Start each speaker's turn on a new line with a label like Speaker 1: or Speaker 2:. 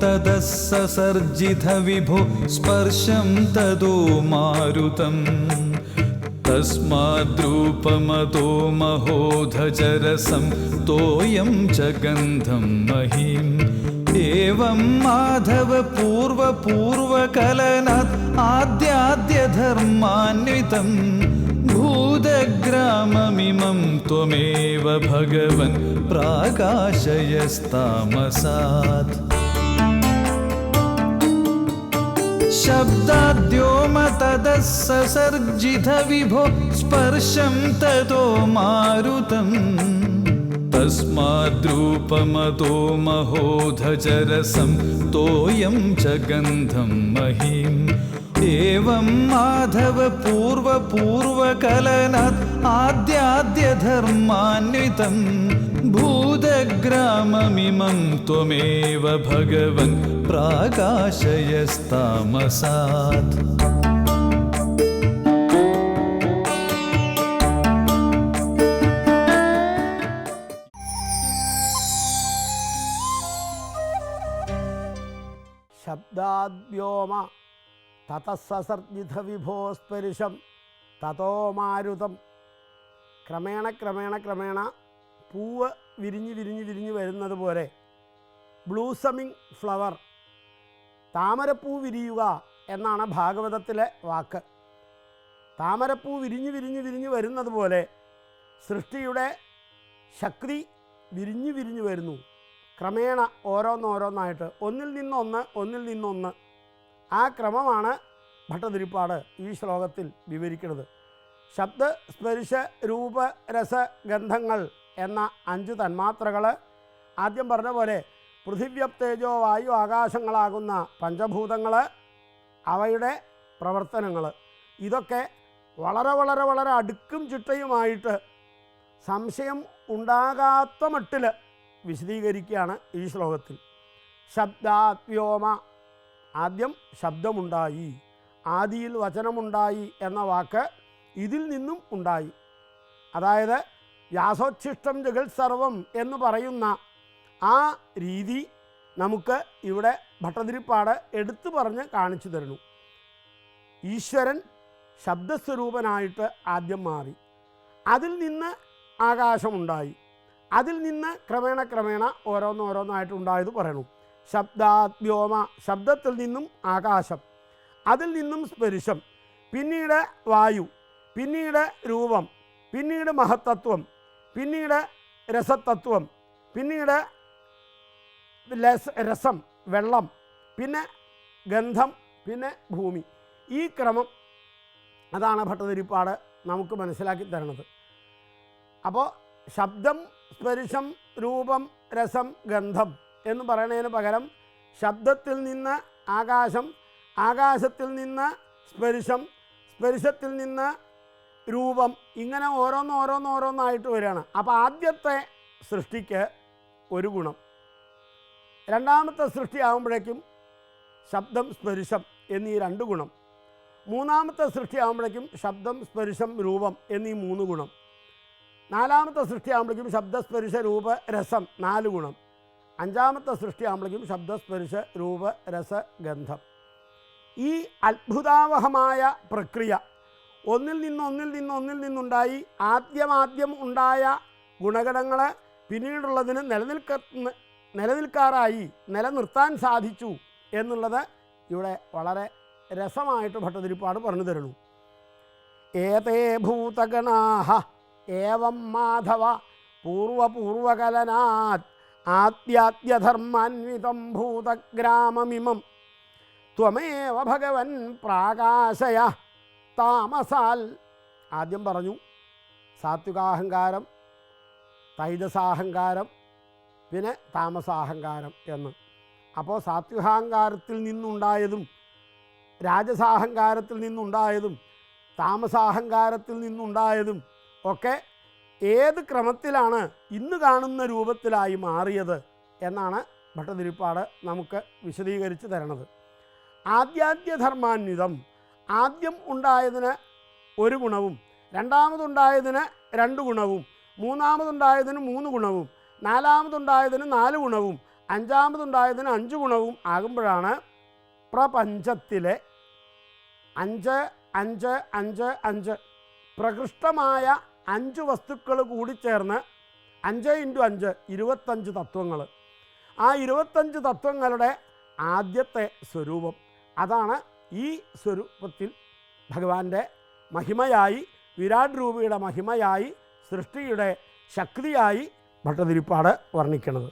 Speaker 1: ततः ससर्जित विभो स्पर्शं तदो मारुतम् तस्माद्रूपमतो महोधजरसं तोयं च गन्धं महीम् एवं माधव पूर्वपूर्वकलनात् आद्याद्यधर्मान्वितम् भूतग्राममिमं त्वमेव भगवन् प्राकाशयस्तामसात्। शब्दाद्योम ततः ससर्जित विभो स्पर्शं ततो मारुतम्। तस्माद्रूपमतो महोधजरसं तोयं च गन्धं महीम् एवं माधव पूर्वपूर्वकलनात् आद्याद्यधर्मान्वितम् भूतग्राममिमं त्वमेव भगवन् प्राकाशयस्तामसात्
Speaker 2: ശബ്ദാദ്യോമ തതസസർജിത വിഭോസ്പരിശം തതോ മാരുതം. ക്രമേണ ക്രമേണ ക്രമേണ പൂവ് വിരിഞ്ഞ് വിരിഞ്ഞ് വിരിഞ്ഞ് വരുന്നത് പോലെ. Blossoming flower. താമരപ്പൂ വിരിയുക എന്നാണ് ഭാഗവതത്തിലെ വാക്ക്. താമരപ്പൂ വിരിഞ്ഞ് വിരിഞ്ഞ് വിരിഞ്ഞ് വരുന്നത് പോലെ സൃഷ്ടിയുടെ ശക്തി വിരിഞ്ഞ് വിരിഞ്ഞ് വരുന്നു. ക്രമേണ ഓരോന്നോരോന്നായിട്ട്. ഒന്നിൽ നിന്നൊന്ന് ഒന്നിൽ നിന്നൊന്ന് ആ ക്രമമാണ് ഭട്ടതിരിപ്പാട് ഈ ശ്ലോകത്തിൽ വിവരിക്കുന്നത്. ശബ്ദ സ്പർശ രൂപ രസ ഗന്ധങ്ങൾ എന്ന അഞ്ച് തന്മാത്രകൾ ആദ്യം പറഞ്ഞ പോലെ പൃഥിവ്യപ് തേജോ വായു ആകാശങ്ങളാകുന്ന പഞ്ചഭൂതങ്ങൾ അവയുടെ പ്രവർത്തനങ്ങൾ ഇതൊക്കെ വളരെ വളരെ വളരെ അടുക്കും ചിട്ടയുമായിട്ട് സംശയം ഉണ്ടാകാത്ത മട്ടിൽ വിശദീകരിക്കുകയാണ് ഈ ശ്ലോകത്തിൽ. ശബ്ദാത്യോമ ആദ്യം ശബ്ദമുണ്ടായി. ആദിയിൽ വചനമുണ്ടായി എന്ന വാക്ക് ഇതിൽ നിന്നും ഉണ്ടായി. അതായത് വ്യാസോച്ഛിഷ്ടം ജഗത്സർവം സർവം എന്ന് പറയുന്ന ആ രീതി നമുക്ക് ഇവിടെ ഭട്ടതിരിപ്പാട് എടുത്തു പറഞ്ഞ് കാണിച്ചു തരുന്നു. ഈശ്വരൻ ശബ്ദസ്വരൂപനായിട്ട് ആദ്യം മാറി. അതിൽ നിന്ന് ആകാശമുണ്ടായി. അതിൽ നിന്ന് ക്രമേണ ക്രമേണ ഓരോന്നോരോന്നായിട്ട് ഉണ്ടായത് പറയണു. ശബ്ദാത് വ്യോമ ശബ്ദത്തിൽ നിന്നും ആകാശം അതിൽ നിന്നും സ്പരിശം പിന്നീട് വായു പിന്നീട് രൂപം പിന്നീട് മഹത്തത്വം പിന്നീട് രസതത്വം പിന്നീട് രസം വെള്ളം പിന്നെ ഗന്ധം പിന്നെ ഭൂമി. ഈ ക്രമം അതാണ് ഭട്ടതിരിപ്പാട് നമുക്ക് മനസ്സിലാക്കി തരണത് അപ്പോൾ ശബ്ദം സ്പരിശം രൂപം രസം ഗന്ധം എന്ന് പറയുന്നതിന് പകരം ശബ്ദത്തിൽ നിന്ന് ആകാശം ആകാശത്തിൽ നിന്ന് സ്പരിശം സ്പരിശത്തിൽ നിന്ന് രൂപം ഇങ്ങനെ ഓരോന്ന് ഓരോന്ന് ഓരോന്നായിട്ട് വരികയാണ്. അപ്പോൾ ആദ്യത്തെ സൃഷ്ടിക്ക് ഒരു ഗുണം. രണ്ടാമത്തെ സൃഷ്ടി ആകുമ്പോഴേക്കും ശബ്ദം സ്പരിശം എന്നീ രണ്ട് ഗുണം. മൂന്നാമത്തെ സൃഷ്ടി ആകുമ്പോഴേക്കും ശബ്ദം സ്പരിശം രൂപം എന്നീ മൂന്ന് ഗുണം. നാലാമത്തെ സൃഷ്ടിയാകുമ്പോഴേക്കും ശബ്ദസ്പരിശ രൂപ രസം നാല് ഗുണം. അഞ്ചാമത്തെ സൃഷ്ടിയാകുമ്പോഴേക്കും ശബ്ദസ്പരിശ രൂപ രസ ഗന്ധം. ഈ അത്ഭുതാവഹമായ പ്രക്രിയ ഒന്നിൽ നിന്ന് ഒന്നിൽ നിന്ന് ഒന്നിൽ നിന്നുണ്ടായി. ആദ്യമാദ്യം ഉണ്ടായ ഗുണഗണങ്ങൾ പിന്നീടുള്ളതിന് നിലനിൽക്ക നിലനിൽക്കാറായി നിലനിർത്താൻ സാധിച്ചു എന്നുള്ളത് ഇവിടെ വളരെ രസമായിട്ട് ഭട്ടതിരിപ്പാട് പറഞ്ഞു തരുന്നു. ഏതേ ഭൂതഗണാഹ ഏവം മാധവ പൂർവപൂർവകലനാത് ആദ്യാദ്യധർമാന്വിതം ഭൂതഗ്രാമമിമം. ത്വമേവ ഭഗവൻ പ്രാകാശയ താമസാൽ. ആദ്യം പറഞ്ഞു സാത്വികാഹങ്കാരം തൈജസാഹങ്കാരം പിന്നെ താമസാഹങ്കാരം എന്ന്. അപ്പോൾ സാത്വികാഹങ്കാരത്തിൽ നിന്നുണ്ടായതും രാജസാഹങ്കാരത്തിൽ നിന്നുണ്ടായതും താമസാഹങ്കാരത്തിൽ നിന്നുണ്ടായതും ഒക്കെ ഏത് ക്രമത്തിലാണ് ഇന്ന് കാണുന്ന രൂപത്തിലായി മാറിയത് എന്നാണ് ഭട്ടതിരിപ്പാട് നമുക്ക് വിശദീകരിച്ച് തരണത്. ആദ്യാദ്യധർമാന്വിതം. ആദ്യം ഉണ്ടായതിന് ഒരു ഗുണവും രണ്ടാമതുണ്ടായതിന് രണ്ട് ഗുണവും മൂന്നാമതുണ്ടായതിന് മൂന്ന് ഗുണവും നാലാമതുണ്ടായതിന് നാല് ഗുണവും അഞ്ചാമതുണ്ടായതിന് അഞ്ച് ഗുണവും ആകുമ്പോഴാണ് പ്രപഞ്ചത്തിലെ അഞ്ച് അഞ്ച് അഞ്ച് അഞ്ച് പ്രകൃഷ്ടമായ അഞ്ച് വസ്തുക്കൾ കൂടി ചേർന്ന് അഞ്ച് ഇന്റു അഞ്ച് ഇരുപത്തഞ്ച് തത്വങ്ങൾ. ആ ഇരുപത്തഞ്ച് തത്വങ്ങളുടെ ആദ്യത്തെ സ്വരൂപം അതാണ് ഈ സ്വരൂപത്തിൽ ഭഗവാന്റെ മഹിമയായി വിരാട് രൂപയുടെ മഹിമയായി സൃഷ്ടിയുടെ ശക്തിയായി ഭട്ടതിരിപ്പാട് വർണിക്കുന്നത്.